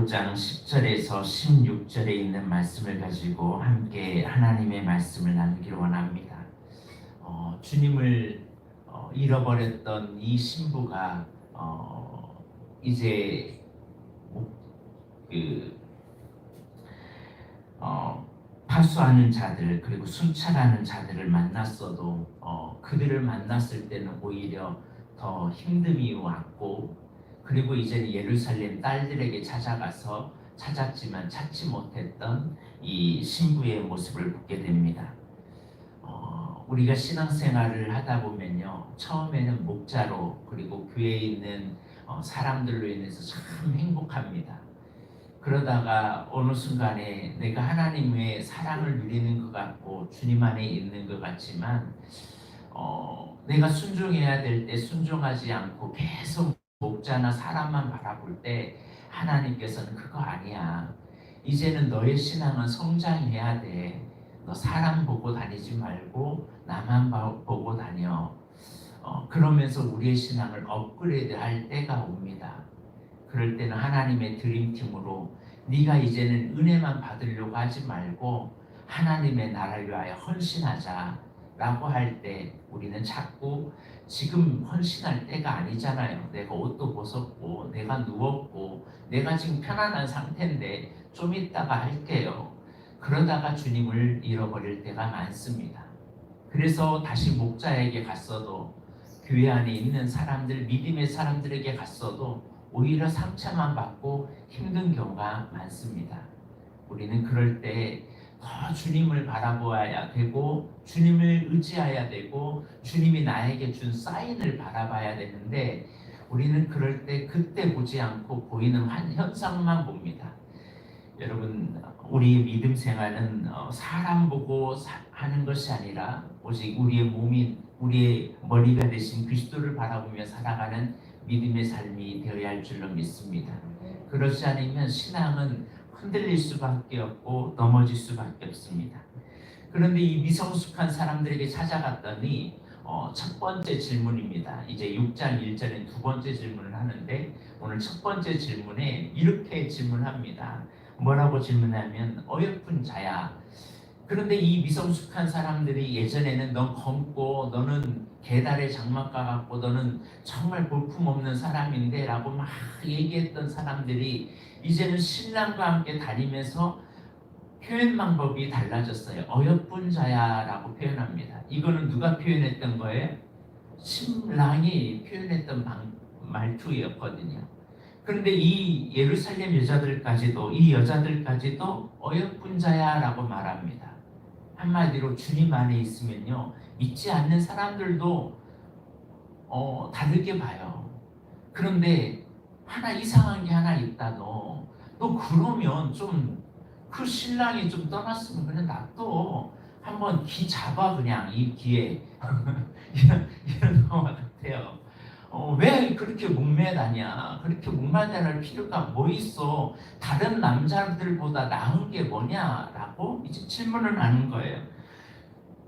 5장 10절에서 16절에 있는 말씀을 가지고 함께 하나님의 말씀을 나누기를 원합니다. 어, 주님을 어, 잃어버렸던 이 신부가 어, 이제 목- 그 어, 파수하는 자들 그리고 순찰하는 자들을 만났어도 어, 그들을 만났을 때는 오히려 더 힘듦이 왔고 그리고 이제 예루살렘 딸들에게 찾아가서 찾았지만 찾지 못했던 이 신부의 모습을 보게 됩니다. 어, 우리가 신앙생활을 하다 보면요 처음에는 목자로 그리고 교회에 있는 어, 사람들로 인해서 참 행복합니다. 그러다가 어느 순간에 내가 하나님의 사랑을 누리는 것 같고 주님 안에 있는 것 같지만 어, 내가 순종해야 될 때 순종하지 않고 계속 목자나 사람만 바라볼 때 하나님께서는 그거 아니야. 이제는 너의 신앙은 성장해야 돼. 너 사람 보고 다니지 말고 나만 봐- 보고 다녀. 어, 그러면서 우리의 신앙을 업그레이드 할 때가 옵니다. 그럴 때는 하나님의 드림팀으로 네가 이제는 은혜만 받으려고 하지 말고 하나님의 나라를 위하여 헌신하자 라고 할 때 우리는 자꾸 지금 헌신할 때가 아니잖아요. 내가 옷도 벗었고 내가 누웠고 내가 지금 편안한 상태인데 좀 이따가 할게요. 그러다가 주님을 잃어버릴 때가 많습니다. 그래서 다시 목자에게 갔어도 교회 안에 있는 사람들 믿음의 사람들에게 갔어도 오히려 상처만 받고 힘든 경우가 많습니다. 우리는 그럴 때 더 주님을 바라보아야 되고 주님을 의지해야 되고 주님이 나에게 준 사인을 바라봐야 되는데 우리는 그럴 때 그때 보지 않고 보이는 한 현상만 봅니다. 여러분 우리의 믿음 생활은 어, 사람 보고 사- 하는 것이 아니라 오직 우리의 몸인 우리의 머리가 되신 그리스도를 바라보며 살아가는 믿음의 삶이 되어야 할 줄로 믿습니다. 그렇지 않으면 신앙은 흔들릴 수밖에 없고 넘어질 수밖에 없습니다. 그런데 이 미성숙한 사람들에게 찾아갔더니 어, 첫 번째 질문입니다. 이제 6장 1절에 두 번째 질문을 하는데 오늘 첫 번째 질문에 이렇게 질문합니다. 뭐라고 질문하면 어여쁜 자야. 그런데 이 미성숙한 사람들이 예전에는 넌 검고 너는 계달의 장막과 같고 너는 정말 볼품없는 사람인데 라고 막 얘기했던 사람들이 이제는 신랑과 함께 다니면서 표현 방법이 달라졌어요. 어여쁜 자야 라고 표현합니다. 이거는 누가 표현했던 거예요? 신랑이 표현했던 방, 말투였거든요. 그런데 이 예루살렘 여자들까지도 이 여자들까지도 어여쁜 자야 라고 말합니다. 한마디로 주님 안에 있으면요 믿지 않는 사람들도 어, 다르게 봐요. 그런데 하나 이상한 게 하나 있다 너. 너 그러면 좀 그 신랑이 좀 떠났으면 그냥 놔둬. 한번 기 잡아 그냥 이 기에 이런 이런 거 같아요. 어, 왜 그렇게 목매다냐? 그렇게 목매다닐 필요가 뭐 있어? 다른 남자들보다 나은 게 뭐냐라고 이제 질문을 하는 거예요.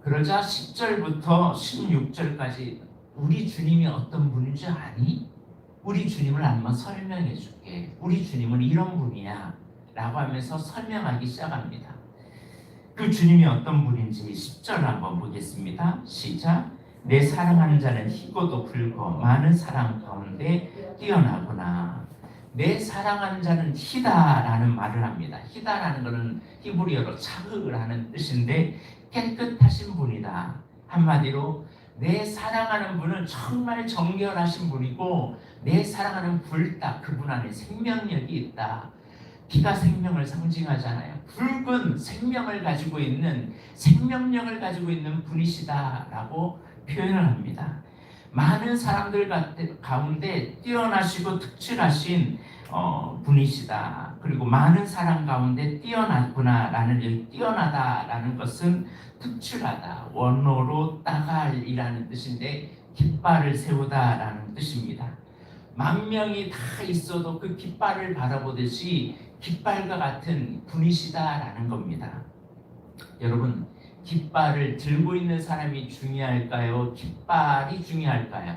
그러자 10절부터 16절까지 우리 주님이 어떤 분인지 아니? 우리 주님을 한번 설명해 줄게. 우리 주님은 이런 분이야. 라고 하면서 설명하기 시작합니다. 그 주님이 어떤 분인지 10절 한번 보겠습니다. 시작. 내 사랑하는 자는 희고도 굵고 많은 사랑 가운데 뛰어나구나. 내 사랑하는 자는 희다라는 말을 합니다. 희다라는 것은 히브리어로 차흐라는 뜻인데 깨끗하신 분이다. 한마디로 내 사랑하는 분은 정말 정결하신 분이고 내 사랑하는 불닭 그분 안에 생명력이 있다. 피가 생명을 상징하잖아요. 붉은 생명을 가지고 있는 생명력을 가지고 있는 분이시다라고 표현을 합니다. 많은 사람들 가운데 뛰어나시고 특출하신 어, 분이시다. 그리고 많은 사람 가운데 뛰어났구나라는 뛰어나다라는 것은 특출하다. 원어로 따갈이라는 뜻인데 깃발을 세우다라는 뜻입니다. 만 명이 다 있어도 그 깃발을 바라보듯이 깃발과 같은 분이시다라는 겁니다. 여러분 깃발을 들고 있는 사람이 중요할까요? 깃발이 중요할까요?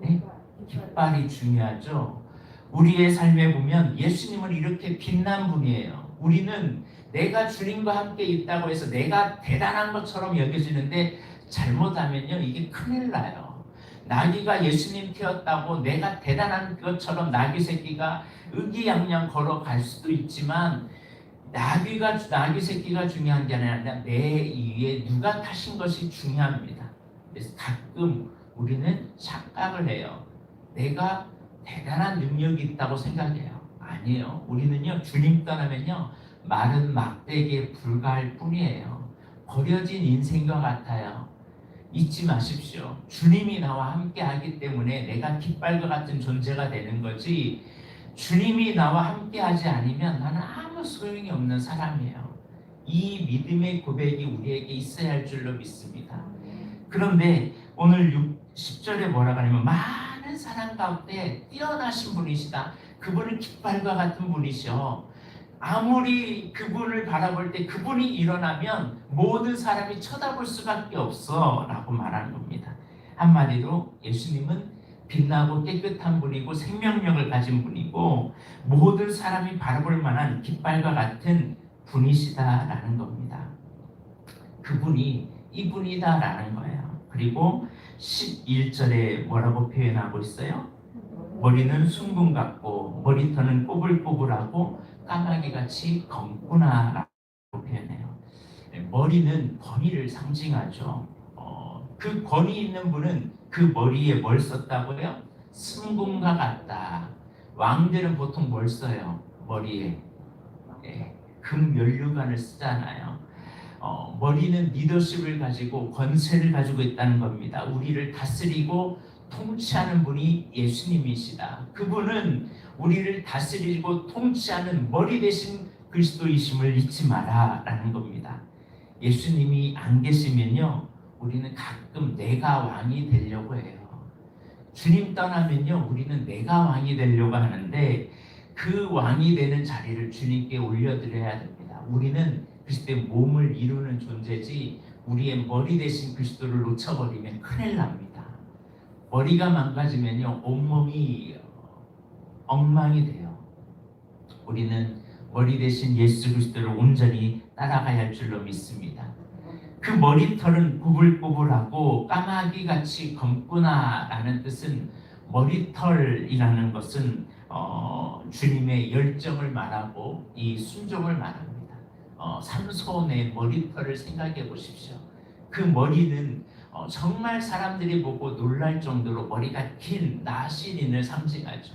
네? 깃발이 중요하죠. 우리의 삶에 보면 예수님은 이렇게 빛난 분이에요. 우리는 내가 주님과 함께 있다고 해서 내가 대단한 것처럼 여겨지는데 잘못하면요 이게 큰일 나요. 나귀가 예수님 태웠다고 내가 대단한 것처럼 나귀 새끼가 의기양양 걸어갈 수도 있지만 나귀가 나귀 새끼가 중요한 게 아니라 내 위에 누가 타신 것이 중요합니다. 그래서 가끔 우리는 착각을 해요. 내가 대단한 능력이 있다고 생각해요. 아니에요. 우리는요 주님 떠나면요 마른 막대기에 불과할 뿐이에요. 버려진 인생과 같아요. 잊지 마십시오. 주님이 나와 함께 하기 때문에 내가 깃발과 같은 존재가 되는 거지. 주님이 나와 함께 하지 않으면 나는 아무 소용이 없는 사람이에요. 이 믿음의 고백이 우리에게 있어야 할 줄로 믿습니다. 그런데 오늘 6, 10절에 뭐라고 하냐면 많은 사람 가운데 뛰어나신 분이시다. 그분은 깃발과 같은 분이셔. 아무리 그분을 바라볼 때 그분이 일어나면 모든 사람이 쳐다볼 수밖에 없어 라고 말하는 겁니다. 한마디로 예수님은 빛나고 깨끗한 분이고 생명력을 가진 분이고 모든 사람이 바라볼 만한 깃발과 같은 분이시다라는 겁니다. 그분이 이분이다라는 거예요. 그리고 11절에 뭐라고 표현하고 있어요? 머리는 숭근 같고 머리털은 꼬불꼬불하고 까마귀 같이 검구나라고 표현해요. 머리는 권위를 상징하죠. 어, 그 권위 있는 분은 그 머리에 뭘 썼다고요? 승금과 같다. 왕들은 보통 뭘 써요? 머리에 예, 금 면류관을 쓰잖아요. 어, 머리는 리더십을 가지고 권세를 가지고 있다는 겁니다. 우리를 다스리고 통치하는 분이 예수님이시다. 그분은 우리를 다스리고 통치하는 머리 대신 그리스도이심을 잊지 마라라는 겁니다. 예수님이 안 계시면요, 우리는 가끔 내가 왕이 되려고 해요. 주님 떠나면요, 우리는 내가 왕이 되려고 하는데 그 왕이 되는 자리를 주님께 올려드려야 됩니다. 우리는 그리스도의 몸을 이루는 존재지 우리의 머리 대신 그리스도를 놓쳐버리면 큰일 납니다. 머리가 망가지면요, 온몸이 엉망이 돼요. 우리는 머리 대신 예수 그리스도를 온전히 따라가야 할 줄로 믿습니다. 그 머리털은 구불구불하고 까마귀 같이 검구나라는 뜻은 머리털이라는 것은 어, 주님의 열정을 말하고 이 순종을 말합니다. 어, 삼손의 머리털을 생각해 보십시오. 그 머리는 어, 정말 사람들이 보고 놀랄 정도로 머리가 긴 나시린을 상징하죠.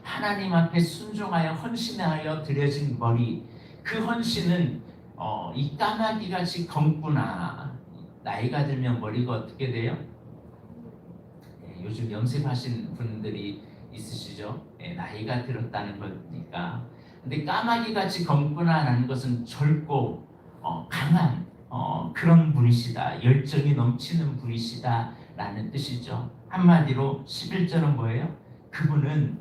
하나님 앞에 순종하여 헌신하여 드려진 머리 그 헌신은 어, 이 까마귀 같이 검구나 나이가 들면 머리가 어떻게 돼요? 예, 요즘 염색하신 분들이 있으시죠? 예, 나이가 들었다는 거니까 근데 까마귀 같이 검구나라는 것은 젊고 어, 강한 어, 그런 분이시다 열정이 넘치는 분이시다 라는 뜻이죠 한마디로 11절은 뭐예요? 그분은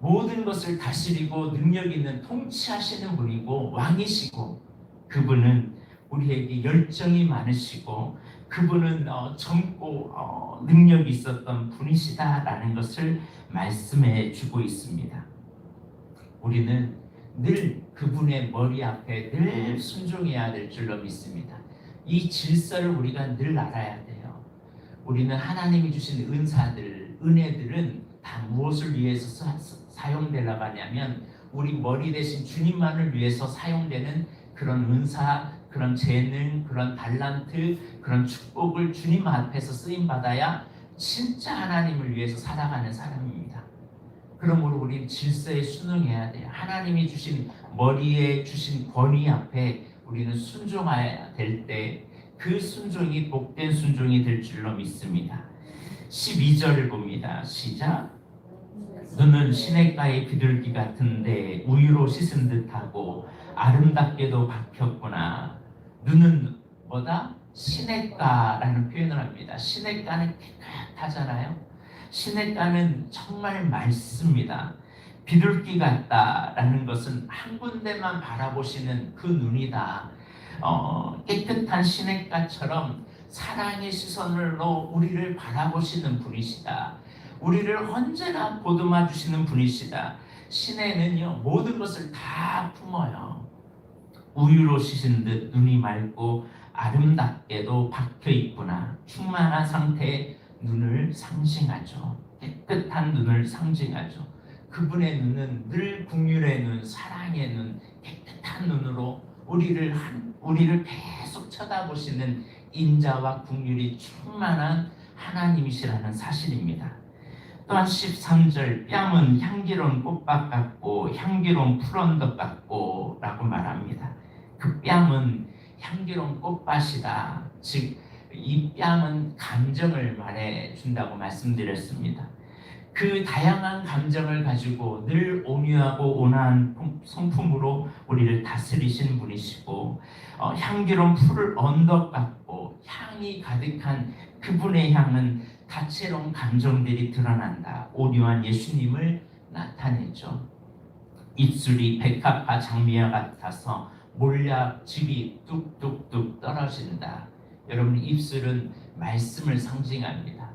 모든 것을 다스리고 능력 있는 통치하시는 분이고 왕이시고 그분은 우리에게 열정이 많으시고 그분은 어, 젊고 어, 능력이 있었던 분이시다라는 것을 말씀해 주고 있습니다. 우리는 늘 그분의 머리 앞에 늘 순종해야 될 줄로 믿습니다. 이 질서를 우리가 늘 알아야 돼요. 우리는 하나님이 주신 은사들, 은혜들은 다 무엇을 위해서 사용되려고 하냐면 우리 머리 대신 주님만을 위해서 사용되는 그런 은사, 그런 재능, 그런 달란트, 그런 축복을 주님 앞에서 쓰임 받아야 진짜 하나님을 위해서 살아가는 사람입니다. 그러므로 우리는 질서에 순응해야 돼요. 하나님이 주신 머리에 주신 권위 앞에 우리는 순종해야 될 때 그 순종이 복된 순종이 될 줄로 믿습니다. 12절을 봅니다. 시작. 너는 시냇가의 비둘기 같은데 우유로 씻은 듯하고 아름답게도 박혔구나. 눈은 뭐다? 시냇가라는 표현을 합니다. 시냇가는 깨끗하잖아요. 시냇가는 정말 맑습니다. 비둘기 같다라는 것은 한 군데만 바라보시는 그 눈이다. 어, 깨끗한 시냇가처럼 사랑의 시선으로 우리를 바라보시는 분이시다. 우리를 언제나 보듬어 주시는 분이시다. 신에는요 모든 것을 다 품어요. 우유로 씻은 듯 눈이 맑고 아름답게도 박혀 있구나. 충만한 상태의 눈을 상징하죠. 깨끗한 눈을 상징하죠. 그분의 눈은 늘 국률의 눈, 사랑의 눈, 깨끗한 눈으로 우리를 한, 우리를 계속 쳐다보시는 인자와 국률이 충만한 하나님이시라는 사실입니다. 또한 13절 뺨은 향기로운 꽃밭 같고 향기로운 풀언덕 같고 라고 말합니다. 그 뺨은 향기로운 꽃밭이다. 즉 이 뺨은 감정을 말해 준다고 말씀드렸습니다. 그 다양한 감정을 가지고 늘 온유하고 온화한 성품으로 우리를 다스리시는 분이시고 어, 향기로운 풀을 언덕 같고 향이 가득한 그분의 향은 다채로운 감정들이 드러난다. 온유한 예수님을 나타내죠. 입술이 백합화 장미와 같아서 몰약 즙이 뚝뚝뚝 떨어진다. 여러분 입술은 말씀을 상징합니다.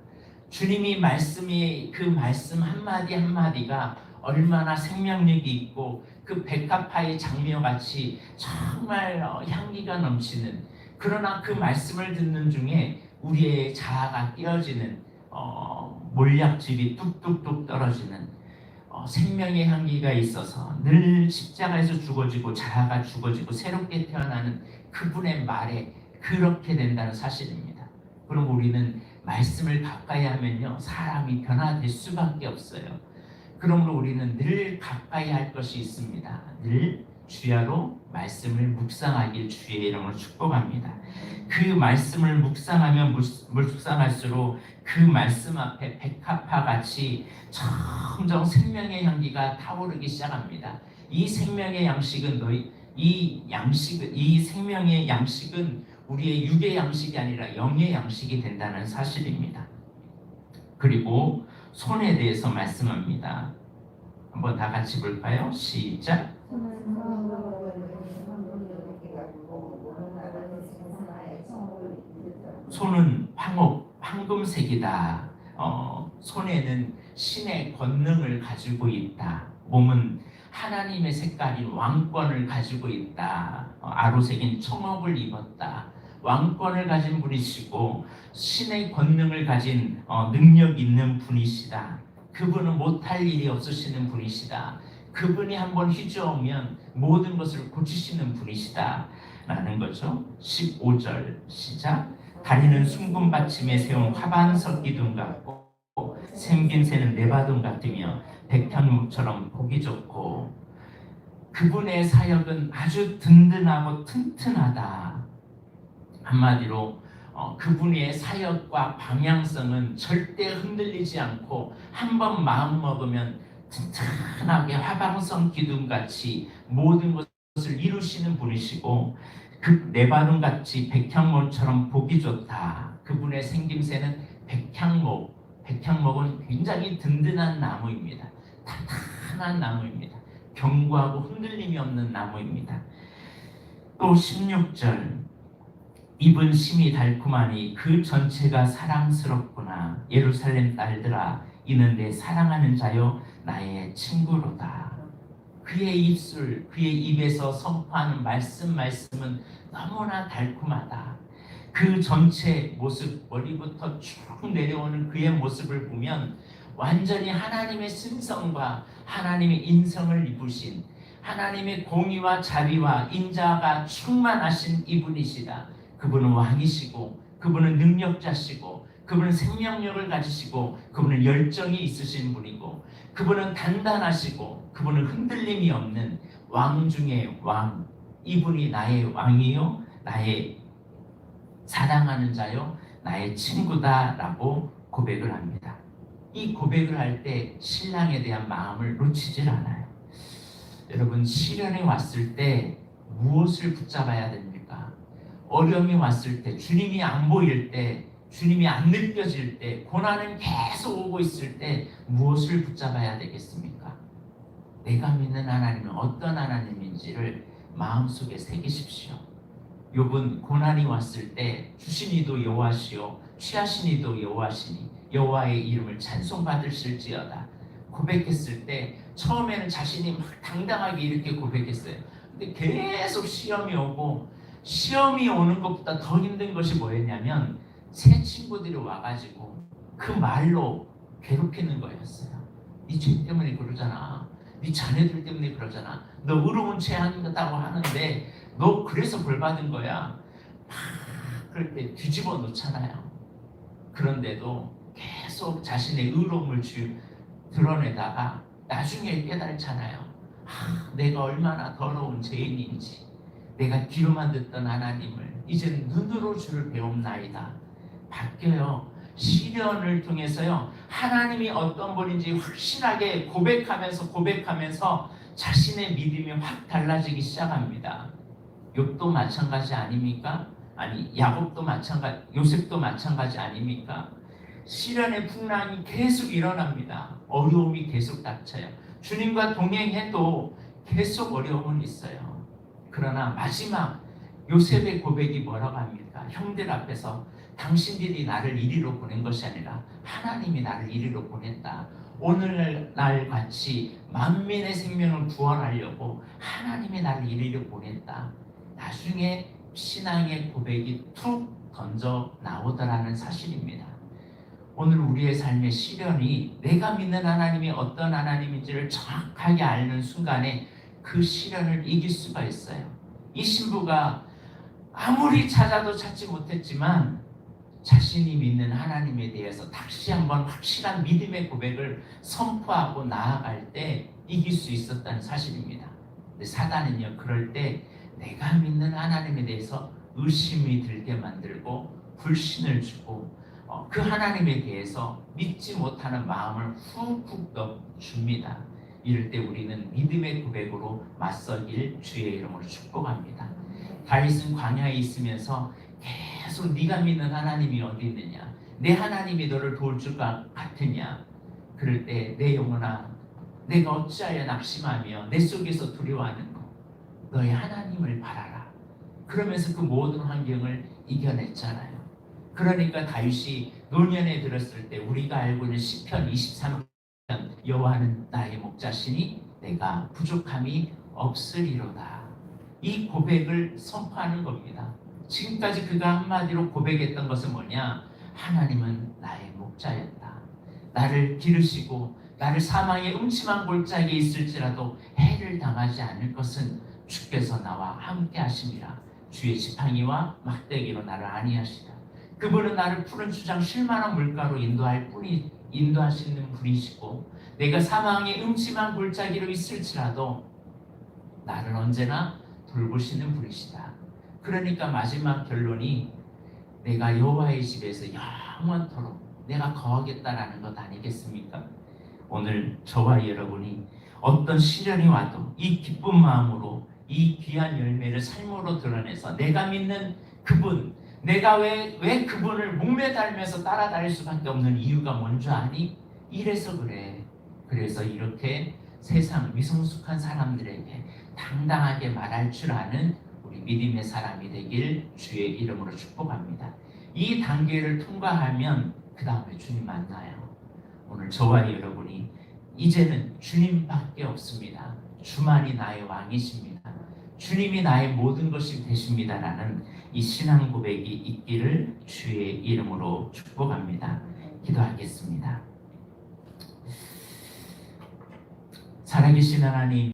주님이 말씀이 그 말씀 한마디 한마디가 얼마나 생명력이 있고 그 백합화의 장미와 같이 정말 어, 향기가 넘치는 그러나 그 말씀을 듣는 중에 우리의 자아가 깨어지는 어, 몰약질이 뚝뚝뚝 떨어지는 어, 생명의 향기가 있어서 늘 십자가에서 죽어지고 자아가 죽어지고 새롭게 태어나는 그분의 말에 그렇게 된다는 사실입니다. 그럼 우리는 말씀을 가까이 하면요 사람이 변화될 수밖에 없어요. 그러므로 우리는 늘 가까이 할 것이 있습니다. 늘 주야로 말씀을 묵상하길 주의 이름으로 축복합니다. 그 말씀을 묵상하면 묵상할수록 그 말씀 앞에 백합화 같이 점점 생명의 향기가 타오르기 시작합니다. 이 생명의 양식은 너희 이 양식 이 생명의 양식은 우리의 육의 양식이 아니라 영의 양식이 된다는 사실입니다. 그리고 손에 대해서 말씀합니다. 한번 다 같이 볼까요? 시작. 손은 황옥, 황금색이다. 어, 손에는 신의 권능을 가지고 있다. 몸은 하나님의 색깔인 왕권을 가지고 있다. 어, 아로색인 청업을 입었다. 왕권을 가진 분이시고 신의 권능을 가진 어, 능력 있는 분이시다. 그분은 못할 일이 없으시는 분이시다. 그분이 한번 휘저으면 모든 것을 고치시는 분이시다. 라는 거죠. 15절 시작. 다리는 숭근 받침에 세운 화반석 기둥 같고 생긴 새는 네바돈 같으며 백향목처럼 보기 좋고 그분의 사역은 아주 든든하고 튼튼하다. 한마디로 어, 그분의 사역과 방향성은 절대 흔들리지 않고 한 번 마음 먹으면 튼튼하게 화방성 기둥같이 모든 것을 이루시는 분이시고 그 네바눈 같이 백향목처럼 보기 좋다. 그분의 생김새는 백향목. 백향목은 굉장히 든든한 나무입니다. 탄탄한 나무입니다. 견고하고 흔들림이 없는 나무입니다. 또 16절 입은 심이 달콤하니 그 전체가 사랑스럽구나. 예루살렘 딸들아 이는 내 사랑하는 자요 나의 친구로다. 그의 입술, 그의 입에서 선포하는 말씀 말씀은 너무나 달콤하다. 그 전체 모습 머리부터 쭉 내려오는 그의 모습을 보면 완전히 하나님의 신성과 하나님의 인성을 입으신 하나님의 공의와 자비와 인자가 충만하신 이분이시다. 그분은 왕이시고 그분은 능력자시고 그분은 생명력을 가지시고 그분은 열정이 있으신 분이고 그분은 단단하시고 그분은 흔들림이 없는 왕 중의 왕 이분이 나의 왕이요 나의 사랑하는 자요 나의 친구다라고 고백을 합니다. 이 고백을 할 때 신랑에 대한 마음을 놓치질 않아요. 여러분 시련이 왔을 때 무엇을 붙잡아야 됩니까? 어려움이 왔을 때 주님이 안 보일 때 주님이 안 느껴질 때 고난은 계속 오고 있을 때 무엇을 붙잡아야 되겠습니까? 내가 믿는 하나님은 어떤 하나님인지를 마음속에 새기십시오. 욥은 고난이 왔을 때 주신 이도 여호와시요 취하신 이도 여호와시니 여호와의 이름을 찬송받으실지어다 고백했을 때 처음에는 자신이 막 당당하게 이렇게 고백했어요. 근데 계속 시험이 오고 시험이 오는 것보다 더 힘든 것이 뭐였냐면 새 친구들이 와가지고 그 말로 괴롭히는 거였어요. 네 죄 때문에 그러잖아. 네 자녀들 때문에 그러잖아. 너 의로운 죄 한다고 하는데 너 그래서 벌 받은 거야. 때 뒤집어 놓잖아요. 그런데도 계속 자신의 의로움을 주, 드러내다가 나중에 깨달잖아요. 아, 내가 얼마나 더러운 죄인인지 내가 귀로만 듣던 하나님을 이제는 눈으로 주를 배움나이다. 바뀌어요. 시련을 통해서요. 하나님이 어떤 분인지 확실하게 고백하면서 고백하면서 자신의 믿음이 확 달라지기 시작합니다. 욥도 마찬가지 아닙니까? 아니 야곱도 마찬가지, 요셉도 마찬가지 아닙니까? 시련의 풍랑이 계속 일어납니다. 어려움이 계속 닥쳐요. 주님과 동행해도 계속 어려움은 있어요. 그러나 마지막 요셉의 고백이 뭐라고 합니까? 형들 앞에서 당신들이 나를 이리로 보낸 것이 아니라 하나님이 나를 이리로 보냈다. 오늘날 같이 만민의 생명을 구원하려고 하나님이 나를 이리로 보냈다. 나중에 신앙의 고백이 툭 던져 나오더라는 사실입니다. 오늘 우리의 삶의 시련이 내가 믿는 하나님이 어떤 하나님인지를 정확하게 알는 순간에 그 시련을 이길 수가 있어요. 이 신부가 아무리 찾아도 찾지 못했지만 자신이 믿는 하나님에 대해서 다시 한번 확실한 믿음의 고백을 선포하고 나아갈 때 이길 수 있었다는 사실입니다. 근데 사단은요, 그럴 때 내가 믿는 하나님에 대해서 의심이 들게 만들고 불신을 주고 어, 그 하나님에 대해서 믿지 못하는 마음을 훅훅 넣어줍니다. 이럴 때 우리는 믿음의 고백으로 맞서길 주의 이름으로 축복합니다. 다윗은 광야에 있으면서 계속 네가 믿는 하나님이 어디 있느냐? 내 하나님이 너를 도울 줄 같으냐? 그럴 때 내 영혼아, 내가 어찌하여 낙심하며 내 속에서 두려워하는가? 너의 하나님을 바라라. 그러면서 그 모든 환경을 이겨냈잖아요. 그러니까 다윗이 노년에 들었을 때 우리가 알고 있는 시편 23편 여호와는 나의 목자시니 내가 부족함이 없으리로다. 이 고백을 선포하는 겁니다. 지금까지 그가 한마디로 고백했던 것은 뭐냐? 하나님은 나의 목자였다. 나를 기르시고 나를 사망의 음침한 골짜기에 있을지라도 해를 당하지 않을 것은 주께서 나와 함께 하심이라. 주의 지팡이와 막대기로 나를 안위하시라. 그분은 나를 푸른 주장 쉴만한 물가로 인도할 뿐이 인도하시는 분이시고 내가 사망의 음침한 골짜기로 있을지라도 나를 언제나 돌보시는 분이시다. 그러니까 마지막 결론이 내가 여호와의 집에서 영원토록 내가 거하겠다라는 것 아니겠습니까? 오늘 저와 여러분이 어떤 시련이 와도 이 기쁜 마음으로 이 귀한 열매를 삶으로 드러내서 내가 믿는 그분, 내가 왜, 왜 그분을 목매 달면서 따라다닐 수밖에 없는 이유가 뭔지 아니? 이래서 그래. 그래서 이렇게 세상 미성숙한 사람들에게 당당하게 말할 줄 아는 우리 믿음의 사람이 되길 주의 이름으로 축복합니다. 이 단계를 통과하면 그 다음에 주님 만나요. 오늘 저와 여러분이 이제는 주님밖에 없습니다. 주만이 나의 왕이십니다. 주님이 나의 모든 것이 되십니다라는 이 신앙 고백이 있기를 주의 이름으로 축복합니다. 기도하겠습니다. 살아계신 하나님,